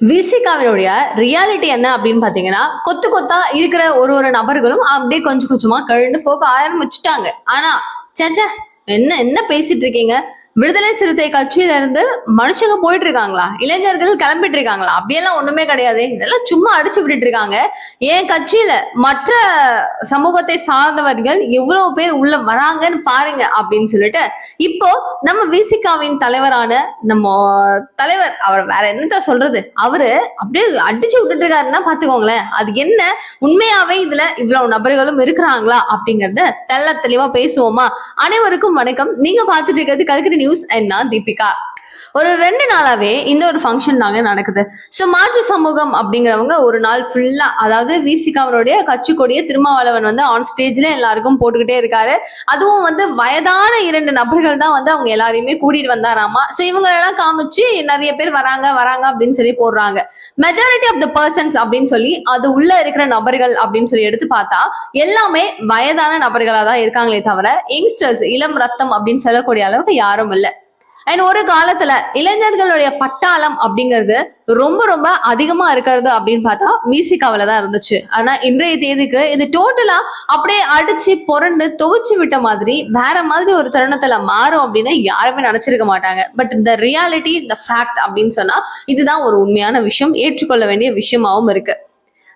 விசிகாவினுடைய reality என்ன அப்படின்னு பாத்தீங்கன்னா கொத்து கொத்தா இருக்கிற ஒரு ஒரு நபர்களும் அப்படியே கொஞ்சம் கொஞ்சமா கழுந்து போக ஆரம்பிச்சுட்டாங்க. ஆனா சேச்சே என்ன என்ன பேசிட்டு இருக்கீங்க? விடுதலை சிறுத்தை கட்சியில இருந்து மனுஷங்க போயிட்டு இருக்காங்களா இளைஞர்கள் கிளம்பிட்டு இருக்காங்களா அப்படியெல்லாம் ஒண்ணுமே கிடையாது. இதெல்லாம் சும்மா அடிச்சு விட்டுட்டு இருக்காங்க என் கட்சியில மற்ற சமூகத்தை சார்ந்தவர்கள் எவ்வளவு பேர் உள்ள வராங்கன்னு பாருங்க அப்படின்னு சொல்லிட்டு இப்போ நம்ம விசிகாவின் தலைவரான நம்ம தலைவர் அவர் வேற என்னத்த சொல்றது? அவரு அப்படியே அடிச்சு விட்டுட்டு இருக்காருன்னா பாத்துக்கோங்களேன். அது என்ன? உண்மையாவே இதுல இவ்வளவு நபர்களும் இருக்கிறாங்களா அப்படிங்கறத தெள்ள தெளிவா பேசுவோமா? அனைவருக்கும் வணக்கம். நீங்க பாத்துட்டு இருக்கிறது கல்கரி நியூஸ் அண்ட் நான் தீபிகா. ஒரு ரெண்டு நாளாவே இந்த ஒரு ஃபங்க்ஷன் தாங்க நடக்குது. ஸோ மாற்று சமூகம் அப்படிங்கிறவங்க ஒரு நாள் ஃபுல்லா அதாவது விசிகாவனுடைய கட்சி கொடியை திருமாவளவன் வந்து ஆன் ஸ்டேஜ்ல எல்லாருக்கும் போட்டுக்கிட்டே இருக்காரு. அதுவும் வந்து வயதான இரண்டு நபர்கள் தான் வந்து அவங்க எல்லாரையுமே கூட்டிட்டு வந்தாராமா. ஸோ இவங்களெல்லாம் காமிச்சு நிறைய பேர் வராங்க வராங்க அப்படின்னு சொல்லி போடுறாங்க. மெஜாரிட்டி ஆஃப் த பர்சன்ஸ் அப்படின்னு சொல்லி அது உள்ள இருக்கிற நபர்கள் அப்படின்னு சொல்லி எடுத்து பார்த்தா எல்லாமே வயதான நபர்களா தான் இருக்காங்களே தவிர யங்ஸ்டர்ஸ் இளம் ரத்தம் அப்படின்னு சொல்லக்கூடிய அளவுக்கு யாரும் இல்லை. அண்ட் ஒரு காலத்துல இளைஞர்களுடைய பட்டாளம் அப்படிங்கிறது ரொம்ப ரொம்ப அதிகமா இருக்கிறது அப்படின்னு பார்த்தா மியூசிக்காவில தான் இருந்துச்சு. ஆனா இன்றைய தேதிக்கு இது டோட்டலா அப்படியே அடிச்சு புரண்டு துவச்சு விட்ட மாதிரி வேற மாதிரி ஒரு தருணத்துல மாறும் அப்படின்னு யாருமே நினைச்சிருக்க மாட்டாங்க. பட் இந்த ரியாலிட்டி இந்த ஃபேக்ட் அப்படின்னு சொன்னா இதுதான் ஒரு உண்மையான விஷயம் ஏற்றுக்கொள்ள வேண்டிய விஷயமாவும் இருக்கு.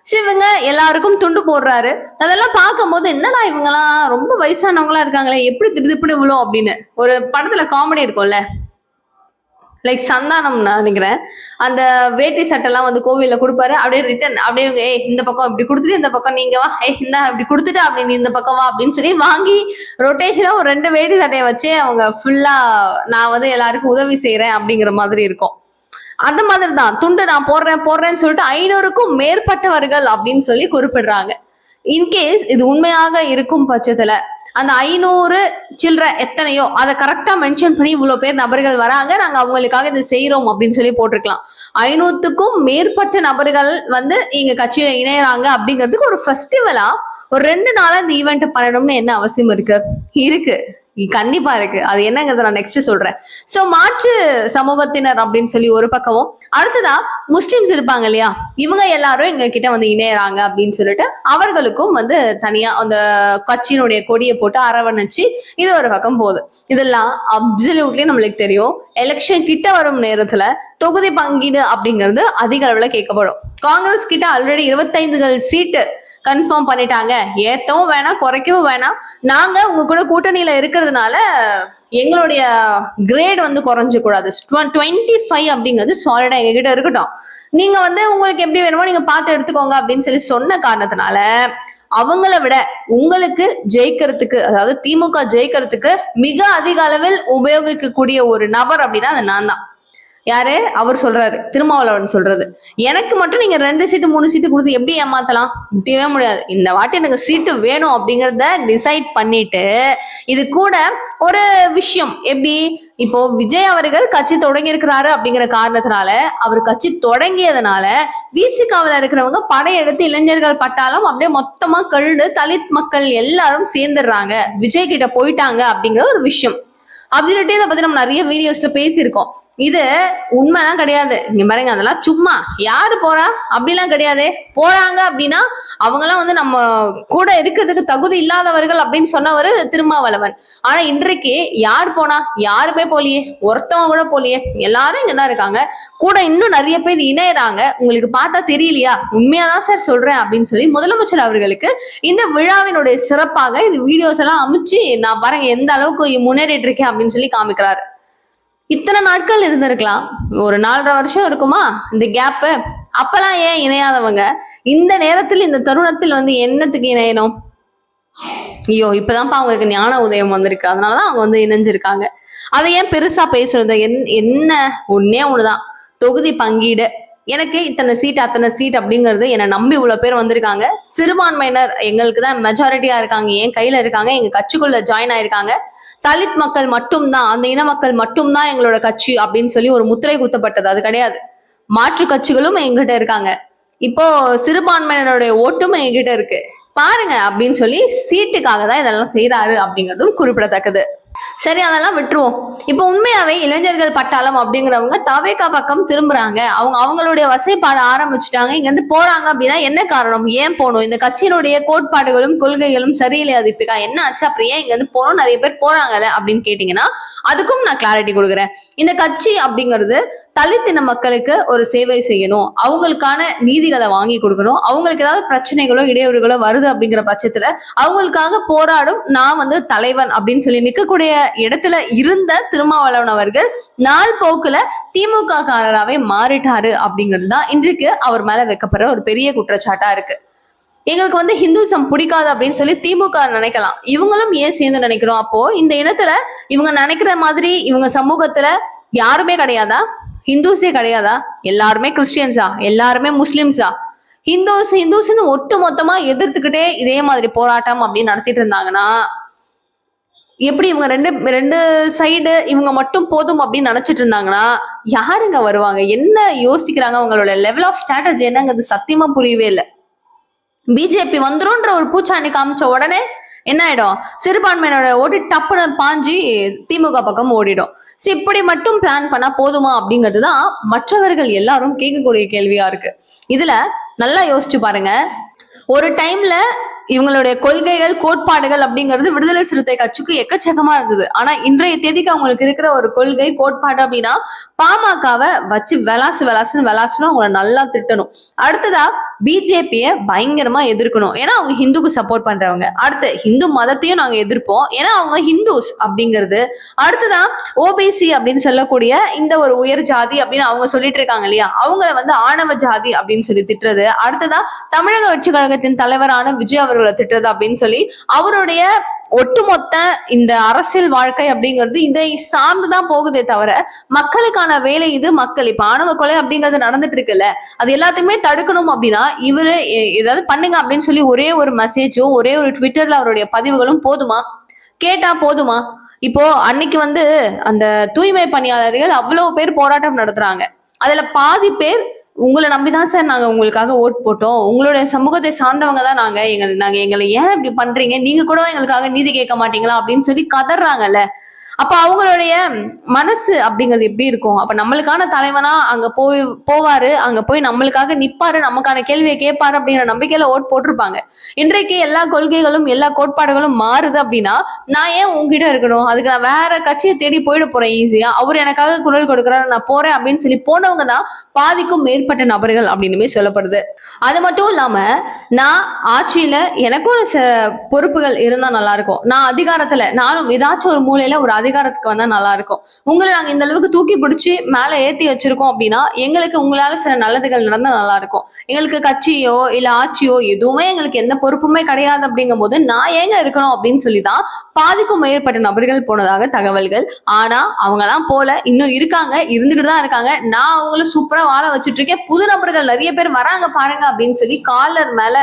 ஸோ இவங்க எல்லாருக்கும் துண்டு போடுறாரு. அதெல்லாம் பார்க்கும்போது என்னடா இவங்கெல்லாம் ரொம்ப வயசானவங்களா இருக்காங்களே எப்படி திருதிப்புன்னு இவ்வளோ அப்படின்னு. ஒரு படத்துல காமெடி இருக்கும்ல. லைக் சந்தானம் நான் நினைக்கிறேன். அந்த வேட்டி சட்டெல்லாம் வந்து கோவில்ல கொடுப்பாரு. அப்படியே ரிட்டன் அப்படியே இவங்க ஏய் இந்த பக்கம் இப்படி கொடுத்துட்டு இந்த பக்கம் நீங்க வா. ஏய் இந்த இப்படி கொடுத்துட்டு அப்படி நீ இந்த பக்கம் வா. அப்படின்னு சொல்லி வாங்கி ரொட்டேஷனா ஒரு ரெண்டு வேட்டி சட்டையை வச்சு அவங்க ஃபுல்லா நான் வந்து எல்லாருக்கும் உதவி செய்யறேன் அப்படிங்கிற மாதிரி இருக்கும். அந்த மாதிரி தான். துண்டு நான் போடுறேன் போடுறேன்னு சொல்லிட்டு ஐநூறுக்கும் மேற்பட்டவர்கள் அப்படின்னு சொல்லி குறிப்பிடுறாங்க. இன்கேஸ் இது உண்மையாக இருக்கும் பட்சத்துல அந்த ஐநூறு சில்லற எத்தனையோ அதை கரெக்டாக மென்ஷன் பண்ணி இவ்வளோ பேர் நபர்கள் வராங்க. நாங்கள் அவங்களுக்காக இதை செய்கிறோம் அப்படின்னு சொல்லி போட்டிருக்கலாம். ஐநூற்றுக்கும் மேற்பட்ட நபர்கள் வந்து எங்கள் கட்சியில் இணையறாங்க அப்படிங்கிறதுக்கு ஒரு ஃபெஸ்டிவலாக ஒரு ரெண்டு நாளாக இந்த ஈவெண்ட்டை பண்ணணும்னு என்ன அவசியம் இருக்கு? இருக்கு. கண்டிப்பா இருக்கு. அது என்னங்கிறத நான் நெக்ஸ்ட் சொல்றேன். சோ மாற்று சமூகத்தினர் அப்படின்னு சொல்லி ஒரு பக்கமும் அடுத்ததா முஸ்லிம்ஸ் இருப்பாங்க இல்லையா? இவங்க எல்லாரும் எங்க கிட்ட வந்து இணையறாங்க அப்படின்னு சொல்லிட்டு அவர்களுக்கும் வந்து தனியா அந்த கட்சியினுடைய கொடியை போட்டு அரவணைச்சு இது ஒரு பக்கம் போகுது. இதெல்லாம் அப்சல்யூட்லி நம்மளுக்கு தெரியும். எலெக்ஷன் கிட்ட வரும் நேரத்துல தொகுதி பங்கீடு அப்படிங்கிறது அதிக அளவுல கேட்கப்படும். காங்கிரஸ் கிட்ட ஆல்ரெடி இருபத்தைந்துகள் சீட்டு கன்ஃபார்ம் பண்ணிட்டாங்க. ஏத்தவும் வேணாம் குறைக்கவும் வேணாம். நாங்க உங்க கூட கூட்டணியில இருக்கிறதுனால எங்களுடைய கிரேட் வந்து குறைஞ்ச கூடாது டுவெண்ட்டி ஃபைவ் அப்படிங்கிறது சாலிடா எங்ககிட்ட இருக்கட்டும். நீங்க வந்து உங்களுக்கு எப்படி வேணுமோ நீங்க பார்த்து எடுத்துக்கோங்க அப்படின்னு சொல்லி சொன்ன காரணத்தினால அவங்கள விட உங்களுக்கு ஜெயிக்கிறதுக்கு அதாவது திமுக ஜெயிக்கிறதுக்கு மிக அதிக அளவில் உபயோகிக்கக்கூடிய ஒரு நபர் அப்படின்னா அது நான் தான் யாரு? அவர் சொல்றாரு. திருமாவளவன் சொல்றது. எனக்கு மட்டும் நீங்க ரெண்டு சீட்டு மூணு சீட்டு கொடுத்து எப்படி ஏமாத்தலாம்? முடியவே முடியாது. இந்த வாட்டி எனக்கு சீட்டு வேணும் அப்படிங்கறத டிசைட் பண்ணிட்டு இது கூட ஒரு விஷயம். எப்படி? இப்போ விஜய் அவர்கள் கட்சி தொடங்கி இருக்கிறாரு அப்படிங்கிற காரணத்தினால அவர் கட்சி தொடங்கியதுனால விசிகாவில் இருக்கிறவங்க படையெடுத்து இளைஞர்கள் பட்டாலும் அப்படியே மொத்தமா கழுடு தலித் மக்கள் எல்லாரும் சேர்ந்துடுறாங்க. விஜய் கிட்ட போயிட்டாங்க அப்படிங்கிற ஒரு விஷயம். அப்படின்ட்டு இதை பத்தி நம்ம நிறைய வீடியோஸ்ல பேசியிருக்கோம். இது உண்மைலாம் கிடையாது. இங்க பாருங்க அதெல்லாம் சும்மா யாரு போறா? அப்படிலாம் கிடையாது. போறாங்க அப்படின்னா அவங்கெல்லாம் வந்து நம்ம கூட இருக்கிறதுக்கு தகுதி இல்லாதவர்கள் அப்படின்னு சொன்னவர் திருமாவளவன். ஆனா இன்றைக்கு யார் போனா? யாருமே போலியே. ஒருத்தவங்க கூட போலியே. எல்லாரும் இங்கதான் இருக்காங்க. கூட இன்னும் நிறைய பேர் இணையறாங்க. உங்களுக்கு பார்த்தா தெரியலையா? உண்மையாதான் சார் சொல்றேன் அப்படின்னு சொல்லி முதலமைச்சர் அவர்களுக்கு இந்த விழாவினுடைய சிறப்பாக இது வீடியோஸ் எல்லாம் அமைச்சு நான் பாருங்க எந்த அளவுக்கு முன்னேறிட்டு இருக்கேன் அப்படின்னு சொல்லி காமிக்கிறாரு. இத்தனை நாட்கள் இருந்திருக்கலாம். ஒரு நாலரை வருஷம் இருக்குமா? இந்த கேப்பு அப்பெல்லாம் ஏன் இணையாதவங்க? இந்த நேரத்தில் இந்த தருணத்தில் வந்து என்னத்துக்கு இணையணும்? ஐயோ இப்பதான்ப்பா அவங்களுக்கு ஞான உதயம் வந்திருக்கு. அதனாலதான் அவங்க வந்து இணைஞ்சிருக்காங்க. அதை ஏன் பெருசா பேசுறது? என் என்ன? ஒன்னே ஒண்ணுதான். தொகுதி பங்கீடு. எனக்கு இத்தனை சீட் அத்தனை சீட் அப்படிங்கிறது என்னை நம்பி இவ்வளவு பேர் வந்திருக்காங்க. சிறுபான்மையினர் எங்களுக்கு தான் மெஜாரிட்டியா இருக்காங்க. என் கையில இருக்காங்க. எங்க கட்சிக்குள்ள ஜாயின் ஆயிருக்காங்க. தலித் மக்கள் மட்டும்தான் அந்த இன மக்கள் மட்டும்தான் எங்களோட கட்சி அப்படின்னு சொல்லி ஒரு முத்திரை குத்தப்பட்டது. அது கிடையாது. மாற்று கட்சிகளும் எங்கிட்ட இருக்காங்க. இப்போ சிறுபான்மையினருடைய ஓட்டும் எங்கிட்ட இருக்கு. பாருங்க அப்படின்னு சொல்லி சீட்டுக்காக தான் இதெல்லாம் செய்யறாரு அப்படிங்கிறதும் குறிப்பிடத்தக்கது. சரி அதெல்லாம் விட்டுருவோம். இப்போ உண்மையாவே இளைஞர்கள் பட்டாளம் அப்படிங்கிறவங்க தவேகா பக்கம் திரும்புறாங்க. அவங்க அவங்களுடைய வசைப்பாட ஆரம்பிச்சுட்டாங்க. இங்க இருந்து போறாங்க அப்படின்னா என்ன காரணம்? ஏன் போகணும்? இந்த கட்சியினுடைய கோட்பாடுகளும் கொள்கைகளும் சரியில்லையா தீபிகா என்ன ஆச்சு? அப்புறம் ஏன் இங்க இருந்து போறோம் நிறைய பேர் போறாங்கல்ல அப்படின்னு கேட்டீங்கன்னா அதுக்கும் நான் கிளாரிட்டி கொடுக்குறேன். இந்த கட்சி அப்படிங்கிறது தலித்தின மக்களுக்கு ஒரு சேவை செய்யணும். அவங்களுக்கான நீதிகளை வாங்கி கொடுக்கணும். அவங்களுக்கு ஏதாவது பிரச்சனைகளோ இடையூறுகளோ வருது அப்படிங்கிற பட்சத்துல அவங்களுக்காக போராடும் நான் வந்து தலைவன் அப்படின்னு சொல்லி நிற்கக்கூடிய இடத்துல இருந்த திருமாவளவன் அவர்கள் நாள் போக்குல திமுக காரராகவே மாறிட்டாரு அப்படிங்கிறது தான் இன்றைக்கு அவர் மேல வைக்கப்படுற ஒரு பெரிய குற்றச்சாட்டா இருக்கு. எங்களுக்கு வந்து ஹிந்துசம் பிடிக்காது அப்படின்னு சொல்லி திமுக நினைக்கலாம். இவங்களும் ஏன் சேர்ந்து நினைக்கிறோம் அப்போ? இந்த இடத்துல இவங்க நினைக்கிற மாதிரி இவங்க சமூகத்துல யாருமே கிடையாதா? ஹிந்துஸே கிடையாதா? எல்லாருமே கிறிஸ்டியன்ஸா? எல்லாருமே முஸ்லிம்ஸா? ஹிந்துஸ் ஹிந்துஸ்ன்னு ஒட்டு மொத்தமா எதிர்த்துக்கிட்டே இதே மாதிரி போராட்டம் அப்படின்னு நடத்திட்டு இருந்தாங்கன்னா எப்படி இவங்க ரெண்டு ரெண்டு சைடு இவங்க மட்டும் போதும் அப்படின்னு நினைச்சிட்டு இருந்தாங்கன்னா யாருங்க வருவாங்க? என்ன யோசிக்கிறாங்க? அவங்களோட லெவல் ஆஃப் ஸ்ட்ராட்டஜி என்னங்கிறது சத்தியமா புரியவே இல்லை. பிஜேபி வந்துரும்ன்ற ஒரு பூச்சாண்டி காமிச்ச உடனே என்ன ஆயிடும்? சிறுபான்மையினோட ஓடி டப்புன்னு பாஞ்சு திமுக பக்கம் ஓடிடும். ஸோ இப்படி மட்டும் பிளான் பண்ணா போதுமா அப்படிங்கிறது தான் மற்றவர்கள் எல்லாரும் கேட்கக்கூடிய கேள்வியா இருக்கு. இதுல நல்லா யோசிச்சு பாருங்க. ஒரு டைம்ல இவங்களுடைய கொள்கைகள் கோட்பாடுகள் அப்படிங்கிறது விடுதலை சிறுத்தை கட்சிக்கு எக்கச்சக்கமா இருந்தது. ஆனா இன்றைய தேதிக்கு அவங்களுக்கு இருக்கிற ஒரு கொள்கை கோட்பாடு அப்படின்னா பாமகவை வச்சு விளாசு விளாசுன்னு விளாசுன்னு அவங்கள நல்லா திட்டணும். அடுத்ததா பிஜேபியை பயங்கரமா எதிர்க்கணும். ஏன்னா அவங்க ஹிந்துக்கு சப்போர்ட் பண்றவங்க. அடுத்து ஹிந்து மதத்தையும் நாங்க எதிர்ப்போம். ஏன்னா அவங்க ஹிந்துஸ் அப்படிங்கிறது. அடுத்ததான் ஓபிசி அப்படின்னு சொல்லக்கூடிய இந்த ஒரு உயர் ஜாதி அப்படின்னு அவங்க சொல்லிட்டு இருக்காங்க இல்லையா? அவங்கள வந்து ஆணவ ஜாதி அப்படின்னு சொல்லி திட்டுறது. அடுத்ததா தமிழக வெற்றி கழகத்தின் தலைவரான விஜய் அவர்களை திட்டுறது அப்படின்னு சொல்லி அவருடைய ஒட்டுமொத்த இந்த அரசியல் வாழ்க்கை அப்படிங்கிறது இதை சார்ந்துதான் போகுதே தவிர மக்களுக்கான வேலை இது மக்கள். இப்ப ஆணவ கொலை அப்படிங்கிறது நடந்துட்டு இருக்குல்ல அது எல்லாத்தையுமே தடுக்கணும் அப்படின்னா இவரு எ- ஏதாவது பண்ணுங்க அப்படின்னு சொல்லி ஒரே ஒரு மெசேஜும் ஒரே ஒரு ட்விட்டர்ல அவருடைய பதிவுகளும் போதுமா? கேட்டா போதுமா? இப்போ அன்னைக்கு வந்து அந்த தூய்மை பணியாளர்கள் அவ்வளவு பேர் போராட்டம் நடத்துறாங்க. அதுல பாதி பேர் உங்களை நம்பிதான் சார் நாங்க உங்களுக்காக ஓட் போட்டோம். உங்களுடைய சமூகத்தை சார்ந்தவங்க தான் நாங்க. எங்களை நாங்க எங்களை ஏன் இப்படி பண்றீங்க? நீங்க கூட எங்களுக்காக நீதி கேட்க மாட்டீங்களா? அப்படின்னு சொல்லி கதறாங்கல்ல. அப்ப அவங்களுடைய மனசு அப்படிங்கிறது எப்படி இருக்கும்? அப்ப நம்மளுக்கான தலைவனா அங்க போய் போவாரு அங்க போய் நம்மளுக்காக நிப்பாரு நமக்கான கேள்வியை கேட்பாரு அப்படிங்கிற நம்பிக்கையில ஓட் போட்டிருப்பாங்க. இன்றைக்கு எல்லா கொள்கைகளும் எல்லா கோட்பாடுகளும் மாறுது அப்படின்னா நான் ஏன் உங்ககிட்ட இருக்கணும்? அதுக்கு நான் வேற கட்சியை தேடி போயிட போறேன் ஈஸியா அவர் எனக்காக குரல் கொடுக்குறாரு நான் போறேன் அப்படின்னு சொல்லி போனவங்க தான் பாதிக்கும் மேற்பட்ட நபர்கள் அப்படின்னுமே சொல்லப்படுது. அது மட்டும் இல்லாம நான் ஆட்சியில எனக்கும் ஒரு பொறுப்புகள் இருந்தா நல்லா இருக்கும். நான் அதிகாரத்துல நானும் ஏதாச்சும் ஒரு மூலையில ஒரு அதிகாரத்துக்கு வந்தா நல்லா இருக்கும் உங்களை நாங்க இந்த அளவுக்கு தூக்கி பிடிச்சி மேல ஏத்தி வச்சிருக்கோம் அப்படின்னா எங்களுக்கு உங்களால சில நல்லதுகள் நடந்தா நல்லா இருக்கும் எங்களுக்கு கட்சியோ இல்ல ஆட்சியோ எதுவுமே எங்களுக்கு எந்த பொறுப்புமே கிடையாது அப்படிங்கும் போது நான் ஏங்க இருக்கணும் அப்படின்னு சொல்லிதான் பாதிக்கும் மேற்பட்ட நபர்கள் போனதாக தகவல்கள். ஆனா அவங்கலாம் போல இன்னும் இருக்காங்க இருந்துகிட்டு தான் இருக்காங்க. நான் அவங்கள சூப்பரா வாழ வச்சுட்டு இருக்கேன் புது நபர்கள் நிறைய பேர் வராங்க பாருங்க அப்படின்னு சொல்லி காலர் மேல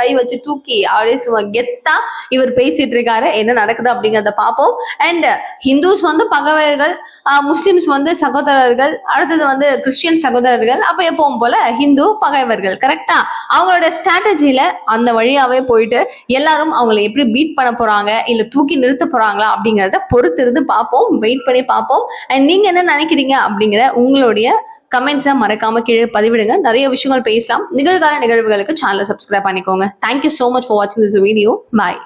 கை வச்சு தூக்கி அப்படியே சும்மா கெத்தா இவர் பேசிட்டு இருக்காரு. என்ன நடக்குது அப்படிங்கறத பார்ப்போம். அண்ட் ஹிந்துஸ் வந்து பகவர்கள் முஸ்லிம்ஸ் வந்து சகோதரர்கள் அடுத்தது வந்து கிறிஸ்டியன் சகோதரர்கள் அப்ப எப்பவும் போல ஹிந்து பகைவர்கள் கரெக்டா அவங்களோட ஸ்ட்ராட்டஜியில அந்த வழியாவே போயிட்டு எல்லாரும் அவங்களை எப்படி பீட் பண்ண போறாங்க இல்ல தூக்கி நிறுத்த போறாங்களா அப்படிங்கறத பொறுத்திருந்து பார்ப்போம் வெயிட் பண்ணி பார்ப்போம். அண்ட் நீங்க என்ன நினைக்கிறீங்க அப்படிங்கிற உங்களுடைய கமெண்ட்ஸை மறக்காம கீழே பதிவிடுங்க. நிறைய விஷயங்கள் பேசலாம். நிகழ்கால நிகழ்வுகளுக்கு சேனலை சப்ஸ்கிரைப் பண்ணிக்கோங்க. Thank you so much for வாட்சிங் திஸ் வீடியோ பாய்